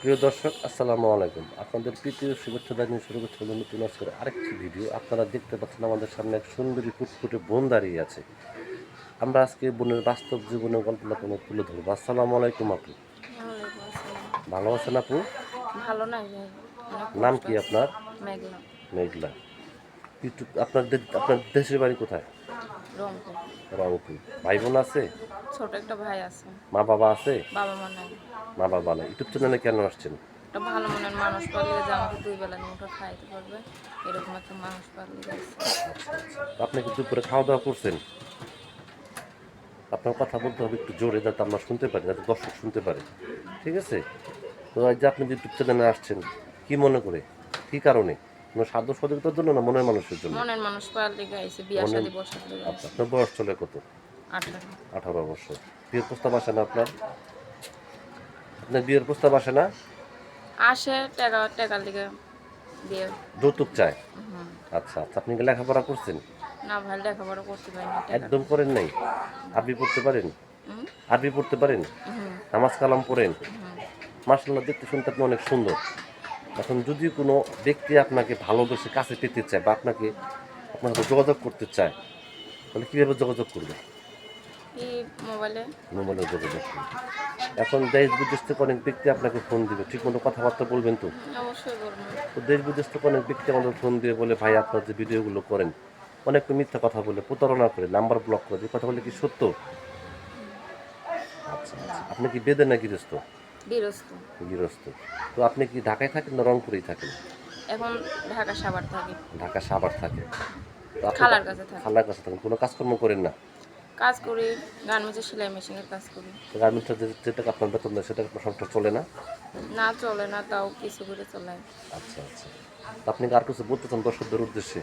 প্রিয় দর্শক আসসালামু আলাইকুম। আপনাদের প্রীতীয় শুভেচ্ছা জানিয়ে শুরু হলো নতুন আজকের আরেকটি ভিডিও। আপনারা দেখতে পাচ্ছেন আমাদের সামনে এক সুন্দরী ফুটফুটে বোন দাঁড়িয়ে আছে। আমরা আজকে বোনের বাস্তব জীবনের গল্পটা কোনো তুলে ধরবো। আসসালামু আলাইকুম আপু। ভালো আছেন আপু? ভালো অনেক নাম কি আপনার? মেঘলা। আপনার আপনার দেশের বাড়ি কোথায়? রংপুর। ভাই বোন আছে? ছোট একটা ভাই আছে। মা বাবা আছে? বাবা মা নাই। মা বাবা নাই। ইউটিউব চ্যানেলে কেন আসছেন? একটা ভালো মনের মানুষ পারলে যে আমাকে দুই বেলা মুঠো খাইতে পারবে এরকম একটা মানুষ পারলে আপনি কি দুপুরে খাওয়া দাওয়া করছেন? আপনার কথা বলতে হবে একটু জোরে যাতে আমরা শুনতে পারি যাতে দর্শক শুনতে পারে। ঠিক আছে? তো এই যে আপনি যে ইউটিউব চ্যানেলে আসছেন কি মনে করে? কি কারণে? কোনো সাধ্য সদিকতার জন্য না মনের মানুষের জন্য? মনের মানুষ পারলে গাইছে বিয়া মনের- শাদি বসাতে আচ্ছা আপনার বয়স চলে কত? আঠারো। বছর। বিয়ের প্রস্তাব আসে না আপনার? আপনার বিয়ের প্রস্তাব আসে না? আসে টাকা টাকার দিকে যৌতুক চায়? আচ্ছা আচ্ছা আপনি কি লেখাপড়া করছেন? না ভাই লেখাপড়া করতে পারি না একদম করেন নাই? আরবি পড়তে পারেন? আরবি পড়তে পারেন? নামাজ কালাম পড়েন। মার্শাল্লাহ দেখতে শুনতে আপনি অনেক সুন্দর। এখন যদি কোনো ব্যক্তি আপনাকে ভালোবেসে কাছে পেতে চায় বা আপনাকে আপনার যোগাযোগ করতে চায় তাহলে কীভাবে যোগাযোগ করবে? মোবাইলে? মোবাইলে যোগাযোগ এখন দেশ বিদেশ থেকে অনেক ব্যক্তি আপনাকে ফোন দিবে। ঠিক মতো কথাবার্তা বলবেন তো? অবশ্যই বলব। দেশ বিদেশ থেকে অনেক ব্যক্তি আমাদের ফোন দিয়ে বলে ভাই আপনার যে ভিডিওগুলো করেন অনেক মিথ্যা কথা বলে প্রতারণা করে নাম্বার ব্লক করে এই কথা বলে কি সত্য? আচ্ছা আচ্ছা। আপনি কি বেদে না গৃহস্থ? বিরস্ত গৃহস্থ। তো আপনি কি ঢাকায় থাকেন না রংপুরেই থাকেন? এখন ঢাকা সাভার থাকি। ঢাকা সাভার থাকে। খালার কাছে খালার কাছে থাকেন। কোনো কাজকর্ম করেন না? কাজ করি গার্মেন্টসের সেলাই মেশিনের কাজ করি। গার্মেন্টসের যে টাকা আপনার বেতন দেয় সেটা আপনার সংসার চলে না? না চলে না তাও কিছু করে চলাই আচ্ছা আচ্ছা। আপনি কি আর কিছু বলতে চান দর্শকদের উদ্দেশ্যে?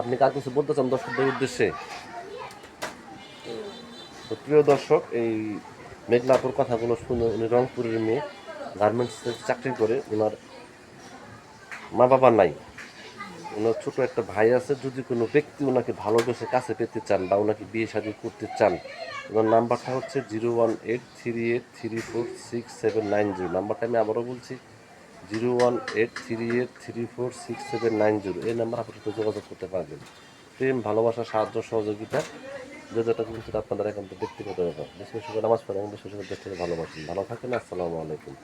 আপনি কি আর কিছু বলতে চান দর্শকদের উদ্দেশ্যে? তো প্রিয় দর্শক এই মেঘলাপুর কথাগুলো শুনে উনি রংপুরের মেয়ে গার্মেন্টসে চাকরি করে ওনার মা বাবা নাই। ওনার ছোট একটা ভাই আছে, যদি কোনো ব্যক্তি ওনাকে ভালোবেসে কাছে পেতে চান বা ওনাকে বিয়ে শাদী করতে চান, ওনার নাম্বারটা হচ্ছে zero one eight three eight three four six seven nine zero. নাম্বারটা আমি আবারও বলছি, zero one eight three eight three four six seven nine zero. এই নাম্বার আপনার যোগাযোগ করতে পারবেন। প্রেম, ভালোবাসা, সাহায্য, সহযোগিতা যেটা কিন্তু আপনাদের একান্ত ব্যক্তিগত ব্যাপার। বেশি বেশি করে নামাজ পড়েন বেশি বেশি করে ভালোবাসেন ভালো থাকেন, আসসালামু আলাইকুম।